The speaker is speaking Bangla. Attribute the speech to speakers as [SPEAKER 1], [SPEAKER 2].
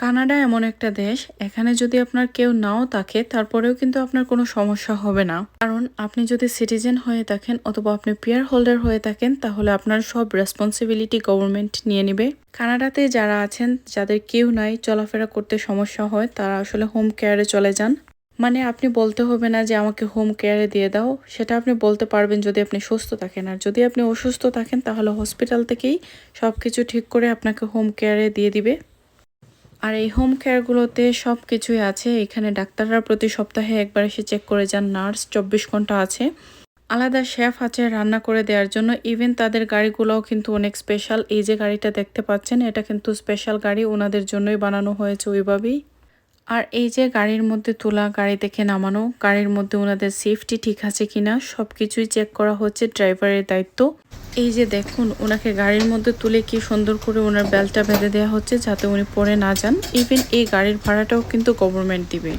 [SPEAKER 1] কানাডা এমন একটা দেশ, এখানে যদি আপনার কেউ নাও থাকে, তারপরেও কিন্তু আপনার কোনো সমস্যা হবে না। কারণ আপনি যদি সিটিজেন হয়ে থাকেন অথবা আপনি পিয়ার হোল্ডার হয়ে থাকেন, তাহলে আপনার সব রেসপন্সিবিলিটি গভর্নমেন্ট নিয়ে নেবে। কানাডাতে যারা আছেন, যাদের কেউ নাই, চলাফেরা করতে সমস্যা হয়, তারা আসলে হোম কেয়ারে চলে যান। মানে আপনি বলতে হবে না যে আমাকে হোম কেয়ারে দিয়ে দাও, সেটা আপনি বলতে পারবেন যদি আপনি সুস্থ থাকেন। আর যদি আপনি অসুস্থ থাকেন, তাহলে হসপিটাল থেকেই সব কিছু ঠিক করে আপনাকে হোম কেয়ারে দিয়ে দিবে। আর এই হোম কেয়ারগুলোতে সব কিছুই আছে। এখানে ডাক্তাররা প্রতি সপ্তাহে একবার এসে চেক করে যান নার্স চব্বিশ ঘণ্টা আছে। আলাদা শেফ আছে রান্না করে দেওয়ার জন্য। ইভেন তাদের গাড়িগুলোও কিন্তু অনেক স্পেশাল এই যে গাড়িটা দেখতে পাচ্ছেন, এটা কিন্তু স্পেশাল গাড়ি। ওনাদের জন্যই বানানো হয়েছে ওইভাবেই। আর এই যে গাড়ির মধ্যে তোলা, গাড়ি দেখে নামানো, গাড়ির মধ্যে ওনাদের সেফটি ঠিক আছে কিনা সব কিছুই চেক করা হচ্ছে ড্রাইভারের দায়িত্ব। এই যে দেখুন, ওনাকে গাড়ির মধ্যে তুলে কি সুন্দর করে ওনার বেলটা বেঁধে দেওয়া হচ্ছে যাতে উনি পরে না যান। ইভেন এই গাড়ির ভাড়াটাও কিন্তু গভর্নমেন্ট দিবে।